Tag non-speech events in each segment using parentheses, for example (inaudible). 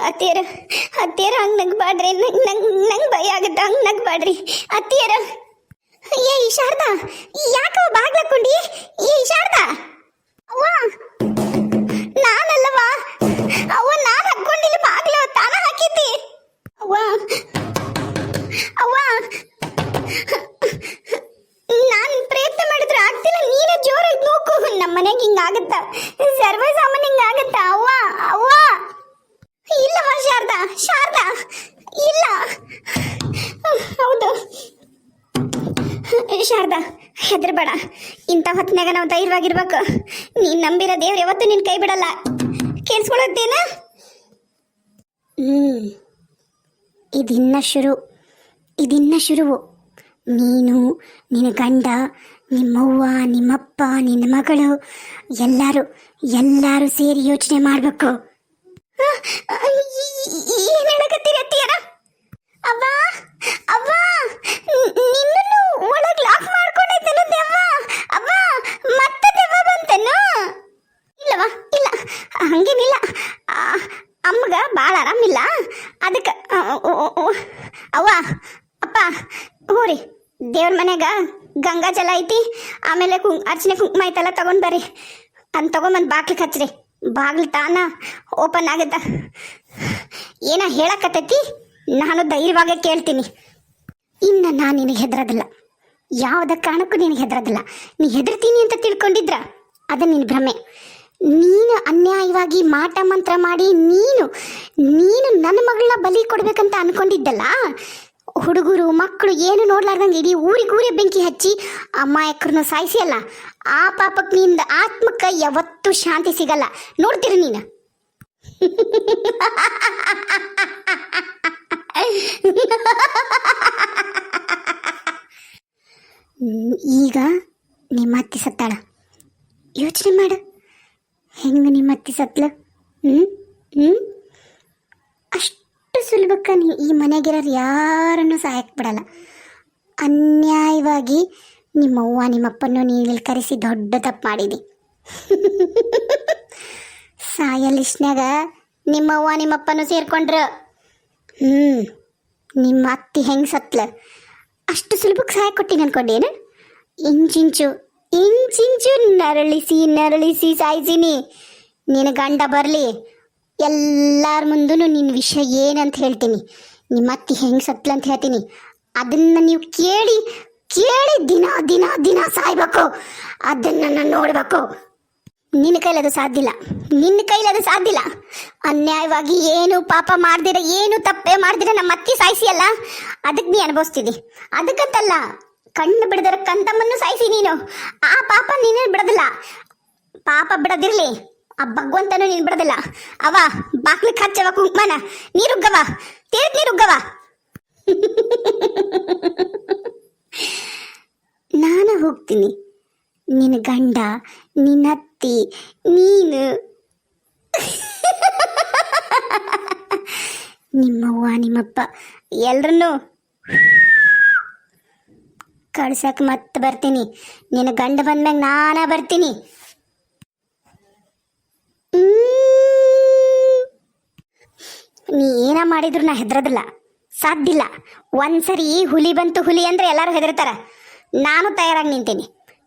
ಅತ್ತಿಯರ ಅತ್ತಿಯರ ಹಂಗ್ ನಗ್ಬಾಡ್ರಿ ನಂಗ್ ನಂಗ್ ನಂಗ್ ಭಯ ಆಗತ್ತ ಹಂಗ್ ನಗ್ಬಾಡ್ರಿ ಸರ್ವ ಸಾಮಾನ್ಯ ಹಿಂಗಾಗತ್ತ? ಅವ್ವ ಅವ್ವ. ಇಲ್ಲವ ಶಾರದಾ ಶಾರದಾ. ಇಲ್ಲ. ಹೌದು. ಶಾರದಾ, ಹೆದರ್ಬೇಡ. ಇಂಥ ಹೊತ್ತಿನಾಗ ನಾವು ಧೈರ್ಯವಾಗಿರ್ಬೇಕು. ನೀನ್ ನಂಬಿರೋ ದೇವ್ರು ಯಾವತ್ತೂ ನಿನ್ ಕೈ ಬಿಡಲ್ಲ. ಕೇಳಿಸ್ಕೊಳತ್ತೇನ? ಹ್ಮ್. ಇದಿನ್ನ ಶುರು. ಇದಿನ್ನ ಶುರುವು. ನೀನು, ನಿನ್ನ ಗಂಡ ನಿಮ್ಮವ್ವ, ನಿಮ್ಮಪ್ಪ, ನಿನ್ನ ಮಗಳು, ಎಲ್ಲರೂ ಎಲ್ಲರೂ ಸೇರಿ ಯೋಚನೆ ಮಾಡಬೇಕು. ಏನು ಹೇಳಕತ್ತೀರಿ ಅವ್ವ ಅವ್ವ, ನಿನ್ನನ್ನು ಒಳಗ್ ಲಾಕ್ ಮಾಡ್ಕೊಂಡಿದ್ದೇನು ದೆವ್ವ ಅವ್ವ ಮತ್ತೆ ದೆವ್ವ ಬಂತೇನು? ಇಲ್ಲವ ಇಲ್ಲ, ಹಂಗೇನಿಲ್ಲ. ಅಮ್ಮಗ ಭಾಳ ಆರಾಮಿಲ್ಲ. ಅದಕ್ಕೆ ಅವ್ವ, ಅಪ್ಪ, ಹೋರಿ. ದೇವ್ರ ಮನೆಗ ಗಂಗಾ ಜಲ ಐತಿ, ಆಮೇಲೆ ಕುಂ ಅರ್ಚನೆ ಕುಂಕುಮ ಐತೆಲ್ಲ, ತಗೊಂಡ್ ಬರ್ರಿ. ಅನ್ ತಗೊಂಬಂದು ಬಾಗ್ಲಿಗೆ ಹಚ್ರಿ. ಬಾಗ್ಲು ತಾನ ಓಪನ್ ಆಗತ್ತ ಏನ ಹೇಳಕತ್ತೈತಿ? ನಾನು ಧೈರ್ಯವಾಗಿ ಕೇಳ್ತೀನಿ. ಇನ್ನು ನಾನು ನಿನಗೆ ಹೆದರೋದಿಲ್ಲ. ಯಾವುದ ಕಾರಣಕ್ಕೂ ನಿನಗೆ ಹೆದರೋದಿಲ್ಲ. ನೀ ಹೆದರ್ತೀನಿ ಅಂತ ತಿಳ್ಕೊಂಡಿದ್ರ, ಅದು ನಿನ್ನ ಭ್ರಮೆ. ನೀನು ಅನ್ಯಾಯವಾಗಿ ಮಾಟ ಮಂತ್ರ ಮಾಡಿ ನೀನು ನೀನು ನನ್ನ ಮಗಳನ್ನ ಬಲಿ ಕೊಡ್ಬೇಕಂತ ಅನ್ಕೊಂಡಿದ್ದಲ್ಲ ಹುಡುಗರು, ಮಕ್ಕಳು ಏನು ನೋಡ್ಲಾರ್ದಂಗೆ ಇಡೀ ಊರಿಗೂರೇ ಊರೇ ಬೆಂಕಿ ಹಚ್ಚಿ ಅಮ್ಮಾಯಕರನ್ನು ಸಾಯಿಸಿ ಅಲ್ಲ ಆ ಪಾಪಕ್ಕೆ ನಿಂದ ಆತ್ಮಕ್ಕೆ ಯಾವತ್ತೂ ಶಾಂತಿ ಸಿಗಲ್ಲ. ನೋಡ್ತೀರಿ ನೀನು? ಈಗ ನಿಮ್ಮ ಅತ್ತಿ ಸತ್ತಾಳ. ಯೋಚನೆ ಮಾಡು. ಹೆಂಗೆ ನಿಮ್ಮ ಅತ್ತಿ ಸತ್ಲ? ಹ್ಞೂ ಹ್ಮ್? ಅಷ್ಟು ಸುಲಭಕ್ಕ ನೀ ಈ ಮನೆಗಿರೋರು ಯಾರನ್ನು ಸಾಯಕ್ಕೆ ಬಿಡಲ್ಲ. ಅನ್ಯಾಯವಾಗಿ ನಿಮ್ಮವ್ವ ನಿಮ್ಮಪ್ಪನ್ನು ನೀನು ಕರೆಸಿ ದೊಡ್ಡ ತಪ್ಪು ಮಾಡಿದಿ. ಸಾಯಲಿಸ್ನ್ಯಾಗ ನಿಮ್ಮವ್ವ ನಿಮ್ಮಪ್ಪನೂ ಸೇರ್ಕೊಂಡ್ರು. ಹ್ಞೂ ನಿಮ್ಮ ಅತ್ತಿ ಹೆಂಗೆ ಸತ್ಲ? ಅಷ್ಟು ಸುಲಭಕ್ಕೆ ಸಹಾಯ ಕೊಟ್ಟಿನಿ ಅನ್ಕೊಂಡೇನು? ಇಂಚಿಂಚು ಇಂಚಿಂಚು ನರಳಿಸಿ ನರಳಿಸಿ ಸಾಯಿಸಿನಿ. ನಿನ್ನ ಗಂಡ ಬರಲಿ ಎಲ್ಲಾರ ಮುಂದೂ ನಿನ್ನ ವಿಷಯ ಏನಂತ ಹೇಳ್ತೀನಿ. ನಿಮ್ಮ ಅತ್ತಿ ಹೆಂಗೆ ಸತ್ಲ ಅಂತ ಹೇಳ್ತೀನಿ. ಅದನ್ನ ನೀವು ಕೇಳಿ ಕೇಳಿ ದಿನ ದಿನ ದಿನ ಸಾಯ್ಬೇಕು. ಅದನ್ನ ನಾನು ನೋಡ್ಬೇಕು. ನಿನ್ನ ಕೈಲಿ ಅದು ಸಾಧ್ಯ ಇಲ್ಲ. ನಿನ್ನ ಕೈಲಿ ಅದು ಸಾಧ್ಯ ಇಲ್ಲ. ಅನ್ಯಾಯವಾಗಿ ಏನು ಪಾಪ ಮಾಡ್ದಿರ, ಏನು ತಪ್ಪೇ ಮಾಡ್ದಿರ ನಮ್ಮ ಅತ್ತಿ ಸಾಯಿಸಿಯಲ್ಲ? ಅದಕ್ಕೆ ನೀ ಅನುಭವಿಸ್ತಿದ್ದಿ. ಅದಕ್ಕಂತಲ್ಲ, ಕಣ್ಣು ಬಿಡದರ ಕಂತಮ್ಮನ್ನು ಸಾಯಿಸಿ ನೀನು. ಆ ಪಾಪ ನೀನು ಬಿಡದಿಲ್ಲ. ಪಾಪ ಬಿಡದಿರ್ಲಿ. ಆ ಭಗವಂತನು ನೀನು ಬಿಡದಿಲ್ಲ. ಅವ ಬಾಕ್ಲಿ ಖರ್ಚವ ಕುಂಕುಮನ. ನೀರುಗ್ಗವ ತೀರ್ತ್ ನೀರುಗ್ಗವ ನಾನು ಹೋಗ್ತೀನಿ. ನಿನ್ನ ಗಂಡ ನಿನ್ನ ಅತ್ತಿ, ನೀನು. ನಿಮ್ಮವ್ವ, ನಿಮ್ಮಪ್ಪ ಎಲ್ರನ್ನೂ ಕಳ್ಸಕ್ ಮತ್ತೆ ಬರ್ತೀನಿ. ನಿನ್ನ ಗಂಡ ಬಂದ್ಮ್ಯಾಗ ನಾನ ಬರ್ತೀನಿ. ಮಾಡಿದ್ರು ನಾ ಹೆದರೋದಿಲ್ಲ. ಸಾಧ್ಯಲ್ಲ ಒಂದ್ಸರಿ ಹುಲಿ ಬಂತು ಹುಲಿ ಅಂದ್ರೆ ಎಲ್ಲರೂ ಹೆದರ್ತಾರ. ನಾನು ತಯಾರಾಗಿ ನಿಂತೀನಿ.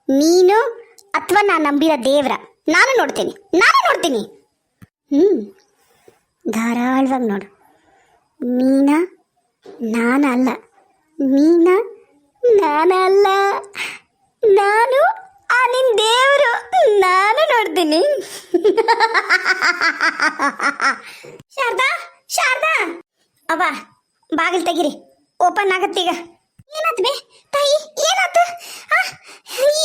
ನೀನು ಅಥವಾ ನಾ ನಂಬಿದ ದೇವ್ರ. ನಾನು ನೋಡ್ತೀನಿ. ನಾನು ನೋಡ್ತೀನಿ. ಹ್ಮ್. ಧಾರಾಳವಾಗಿ ನೋಡು. ನೀನ ನಾನಲ್ಲ ನೀನ ನಾನಲ್ಲ ನಾನು ಆ ನಿನ್ ದೇವರು. ನಾನು ನೋಡ್ತೀನಿ. (laughs) ಶಾರದಾ! ಶಾರದಾ? ಅವ ಬಾಗಿಲು ತೆಗಿರಿ. ಓಪನ್ ಆಗತ್ತೀಗ ಏನಾತ್ ಬೇ? ತಾಯಿ, ಏನಾತ?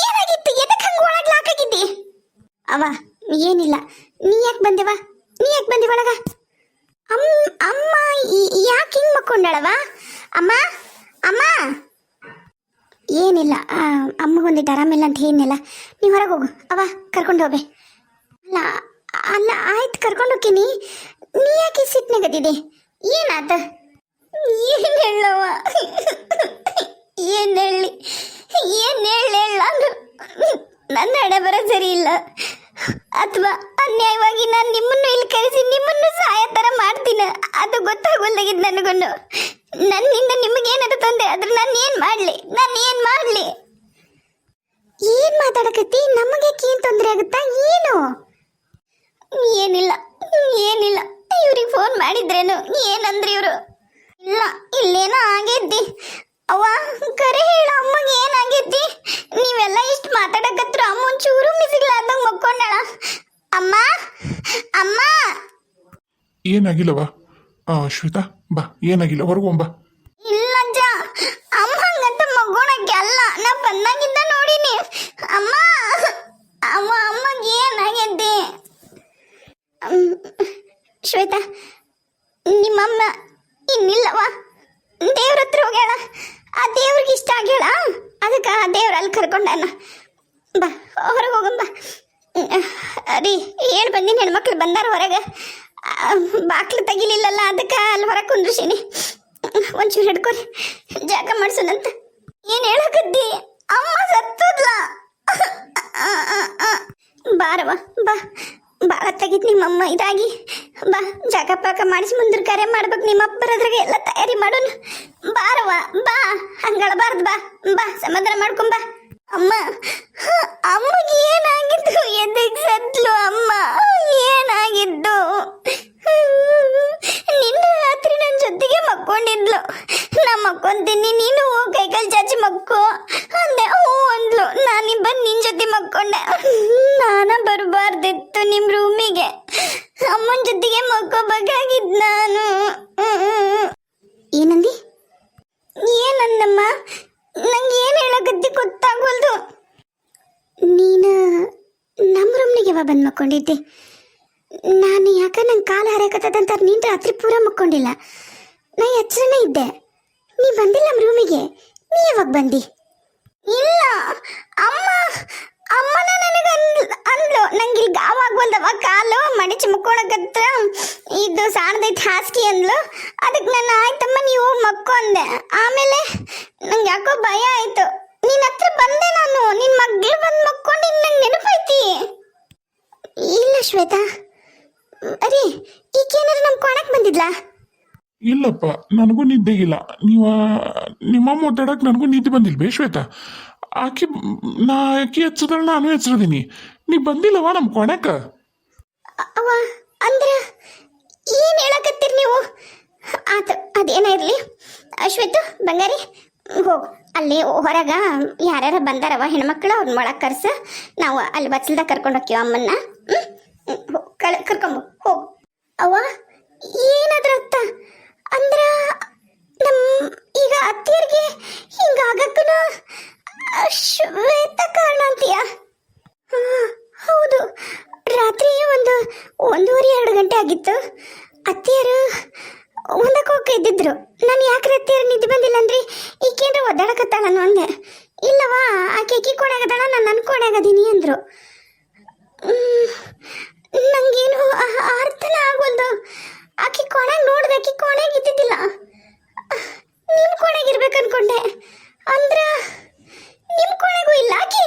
ಏನಾಗಿತ್ತು? ಎದಕ್ಕೆ ಹಂಗೆ ಒಳಗೆ ಲಾಕಾಗಿದ್ದಿ ಅವ ಏನಿಲ್ಲ. ನೀ ಯಾಕೆ ಬಂದೆವ ನೀ ಯಾಕೆ ಬಂದಿ ಒಳಗ? ಅಮ್ಮ ಅಮ್ಮ ಯಾಕೆ ಹಿಂಗೆ ಮಕ್ಕೊಂಡಳವ ಅಮ್ಮ ಅಮ್ಮ! ಏನಿಲ್ಲ. ಅಮ್ಮಗೊಂದಿಟ್ಟು ಆರಾಮಿಲ್ಲ ಅಂತ ಏನಿಲ್ಲ ನೀ ಹೊರಗೆ ಹೋಗು. ಅವ ಕರ್ಕೊಂಡು ಹೋಗ್ಬೇ. ಅಲ್ಲ ಅಲ್ಲ, ಆಯ್ತು, ಕರ್ಕೊಂಡು ಹೋಗ್ತೀನಿ. ನೀ ಯಾಕೆ ಸಿಟ್ನಾಗದಿದೆ ಏನಾತ ಏನ್ ಹೇಳವ ಏನ್ ಹೇಳಿ? ಏನ್ ಹೇಳ ನನ್ನ ಹಣೆ ಬರ ಸರಿ ಇಲ್ಲ. ಅಥವಾ ಅನ್ಯಾಯವಾಗಿ ನಾನು ನಿಮ್ಮನ್ನು ಇಲ್ಲಿ ಕರೆಸಿ ನಿಮ್ಮನ್ನು ಸಹಾಯ ಥರ ಮಾಡ್ತೀನಿ. ಅದು ಗೊತ್ತಾಗೋಲ್ದಾಗಿದ್ದು ನನಗೊಂದು. ನನ್ನಿಂದ ನಿಮಗೇನಾದ್ರು ತೊಂದರೆ ಆದ್ರೆ ನಾನು ಏನು ಮಾಡಲಿ? ನಾನು ಏನು ಮಾಡಲಿ? ಏನು ಮಾತಾಡಕತ್ತಿ? ನಮಗೆ ಏನು ತೊಂದರೆ ಆಗುತ್ತಾ? ಏನು? ಏನಿಲ್ಲ. ಏನಿಲ್ಲ. ಇವ್ರಿಗೆ ಫೋನ್ ಮಾಡಿದ್ರೇನು? ಏನಂದ್ರಿ ಇವರು? ಇಲ್ಲ, ಇಲ್ಲೇನೋ ಆಗೈತಿ ಅವ್ವ, ಕರೆ ಹೇಳ, ಅಮ್ಮಗೆ ಏನಾಗೈತಿ ನೀವೆಲ್ಲ ಇಷ್ಟು ಮಾತಾಡಕತ್ರ, ಅಮ್ಮ ಒಂಚೂರು ಮಿಸಿಗ್ಲಾರ್ದಂಗೆ ಮಕ್ಕೊಂಡಳ. ಅಮ್ಮ ಅಮ್ಮ! ಏನಾಗಿಲ್ಲವಾ ಶ್ವೇತಾ, ಬಾ, ಏನಾಗಿಲ್ಲ ಹೊರಗೊಂಬ ಇಲ್ಲ ಅಜ್ಜ ಅಮ್ಮ ಹಂಗಂತ ಮಗ್ಗೋಣಕ್ಕೆ ಅಲ್ಲ ನಾ ಬಂದಾಗಿದ್ದ ನೋಡಿನಿ ಅಮ್ಮ ಅಮ್ಮ ಅಮ್ಮಗೆ ಏನಾಗೈತಿ ಅಮ್, ಶ್ವೇತಾ, ನಿಮ್ಮಮ್ಮ ಇನ್ನಿಲ್ಲವ ದೇವ್ರ ಹತ್ರ ಹೋಗ್ಯಾಳ ಆ ದೇವ್ರಿಗೆ ಇಷ್ಟ ಆಗ್ಯಾಳ ಅದಕ್ಕೆ ಆ ದೇವ್ರ ಅಲ್ಲಿ ಕರ್ಕೊಂಡಾನ. ಬಾ, ಹೊರಗೆ ಹೋಗಂಬ ರೀ ಏನು ಬಂದೀನಿ ಹೆಣ್ಮಕ್ಳು ಬಂದಾರ ಹೊರಗೆ? ಬಾಕ್ಲು ತೆಗಿಲಿಲ್ಲಲ್ಲ, ಅದಕ್ಕೆ ಅಲ್ಲಿ ಹೊರಗೆ ಕುಂದ್ರಿಸೀನಿ. ಒಂಚೂರು ಹಿಡ್ಕೊರಿ, ಜಾಗ ಮಾಡ್ಸೋಣಂತ. ಏನು ಹೇಳಕತ್ತಿ? ಅಮ್ಮ ಸತ್ತದ್ಲ. ಬಾರವ ಬಾ. ಭಾಳ ತೆಗಿತ್ ನಿಮ್ಮಮ್ಮ ಇದಾಗಿ. ಬಾ, ಜಾಗ ಪಾಕ ಮಾಡಿಸಿ ಮುಂದಿನ ಕರೆ ಮಾಡ್ಬೇಕು. ನಿಮ್ಮ ಅಪ್ಪರದ್ರಾಗ ಎಲ್ಲ ತಯಾರಿ ಮಾಡೋಣ. ಬಾರವ ಬಾ. ಹಂಗಳಬಾರ್ದು ಬಾ. ಬಾ, ಸಮಾಧಾನ ಮಾಡ್ಕೊಂಬ ಅಮ್ಮ ಅಮ್ಮಗೆ ಏನಾಗಿದ್ದು? ಎದಕ್ಕೆ ಸತ್ಲು ಅಮ್ಮ, ಏನಾಗಿದ್ದು ನಿನ್ನ ರಾತ್ರಿ ನನ್ನ ಜೊತೆಗೆ ಮಕ್ಕೊಂಡಿದ್ಲು ನಾ ಮಕ್ಕೊಂತೀನಿ ನೀನು ಹೋಗ್ ಕೈಕಾಲು ಚಾಚಿ ಮಕ್ಕೋ ಅಂದೆ ಹ್ಞೂ ಅಂದ್ಲು ನಾನು ಬಂದು ನಿನ್ನ ಜೊತೆ ಮಕ್ಕೊಂಡೆ ನಾನ ಬರಬಾರ್ದಿತ್ತು ನಿಮ್ಮ ರೂಮಿಗೆ ಅಮ್ಮನ ಜೊತೆಗೆ ಮಕ್ಕೋಬೇಕಾಗಿದ್ದು ನಾನು, ಏನಂದಿ? ಏನಂದಮ್ಮ? ನಂಗೆ ಏನು ಹೇಳಕತ್ತಿ ಗೊತ್ತಾಗೋಲ್ದು. ನೀನು ನಮ್ಮ ರೂಮ್ನಿಗೆ ಯಾವಾಗ ಬಂದು ಮಕ್ಕೊಂಡಿದ್ದೆ? ನಾನು ಯಾಕೆ ನಂಗೆ ಕಾಲು ಹರಕತ್ತದಂತ ನೀನು ರಾತ್ರಿ ಪೂರ ಮಕ್ಕೊಂಡಿಲ್ಲ? ನಾ ಎಚ್ಚರನೇ ಇದ್ದೆ. ನೀ ಬಂದಿಲ್ಲ ನಮ್ಮ ರೂಮಿಗೆ ನೀ ಯಾವಾಗ ಬಂದಿ? ಇಲ್ಲ. ಅಮ್ಮ ಅಮ್ಮನ ನನಗೆ ಅಂದ್ಲು ನಂಗೆ ಇಲ್ಲಿ ಗಾವ ಆಗ್ವಲ್ದವ ಕಾಲು ಮಡಿಚಿ ಮುಕ್ಕೊಳಕತ್ರ ಇದು ಸಾಣದೈತಿ ಹಾಸಿಗೆ ಅಂದ್ಲು. ಅದಕ್ಕೆ ನಾನು, ಆಯ್ತಮ್ಮ, ನೀವು ಮಕ್ಕೋ ಅಂದೆ. ಆಮೇಲೆ ನಂಗೆ ಯಾಕೋ ಭಯ ಆಯ್ತು. ನಿನ್ನ ಹತ್ರ ಬಂದೆ ನಾನು ನಿನ್ನ ಮಗ್ಳು ಬಂದು ಮಕ್ಕೊಂಡು, ನಂಗೆ ನೆನಪೈತಿ ಇಲ್ಲ ಶ್ವೇತಾ, ಅರಿ ಈಗೇನಾದ್ರು ನಮ್ಮ ಕೋಣಕ್ಕೆ ಬಂದಿದ್ಲಾ? ಇಲ್ಲಪ್ಪ, ನನಗೂ ನಿದ್ದೆ ಇಲ್ಲ. ನೀವು ನಿಮ್ಮಮ್ಮ ಒದ್ದಾಡಕ್ ನನಗೂ ನಿದ್ದೆ ಬಂದಿಲ್ಲ ಶ್ವೇತಾ? ಆಕಿ ನಾ ಆಕಿ ನಾನು ನಾನು ಹೆಚ್ಚಿದೀನಿ ನೀ ಬಂದಿಲ್ಲವ ನಮ್ಮ ಕೊಣಕ? ಅವ, ಅಂದ್ರ ಏನ್ ಹೇಳಕತ್ತೀರಿ ನೀವು? ಆತ, ಅದೇನ ಇರ್ಲಿ? ಅಶ್ವಿತ ಬಂಗಾರಿ, ಹೋಗ್. ಅಲ್ಲಿ ಹೊರಗ ಯಾರ್ಯಾರ ಬಂದಾರವ ಹೆಣ್ಮಕ್ಳು ಅವ್ರನ್ನ ಒಳಗೆ ಕರ್ಸ. ನಾವು ಅಲ್ಲಿ ಬಚ್ಚಲ್ದಾಗ ಕರ್ಕೊಂಡು ಹೋಗ್ತೀವಿ ಅಮ್ಮನ್ನ. ಕರ್ಕೊಂಬ, ಹೋಗ್. ಅವ ಏನಾದ್ರ ಅರ್ಥ? ಅಂದ್ರ ನಮ್ ಈಗ ಅತ್ತಿಯರಿಗೆ ಹಿಂಗಾಗಕ್ಕನ ಶ್ವೇತ ಕಾರಣ ಅಂತೀಯ ಹೌದು. ರಾತ್ರಿ ಒಂದು ಒಂದೂವರೆ ಎರಡು ಗಂಟೆ ಆಗಿತ್ತು. ಅತ್ತಿಯರು ಒಂದಕ್ಕೆ ಇದ್ದಿದ್ರು. ನಾನು ಯಾಕೆ ಅತ್ತಿಯರು ನಿದ್ದೆ ಬಂದಿಲ್ಲ ಅಂದ್ರೆ ಈಕೇನ್ರ ಒದ್ದಾಡಕತ್ತಾಳ ನಾನು ಅಂದೆ ಇಲ್ಲವಾ ಆಕೆ ಅಕ್ಕಿ ಕೊಡಾಗದಾಳ ನಾನು ನನ್ನ ಕೊಡಾಗದೀನಿ ಅಂದರು. ನಂಗೇನು ಅರ್ಥನ ಆಗೋಲ್ದು. ಆಕೆ ಕೊಣಾಗ ನೋಡ್ದೆ, ಆಕೆ ಕೊಣಾಗ ಇದ್ದಿದ್ದಿಲ್ಲ. ನೀನು ಕೊಣಾಗಿರ್ಬೇಕು ಅನ್ಕೊಂಡೆ ಅಂದ್ರೆ ನಿಮ್ ಕೊನೆಗೂ ಇಲ್ಲ ಆಕಿ?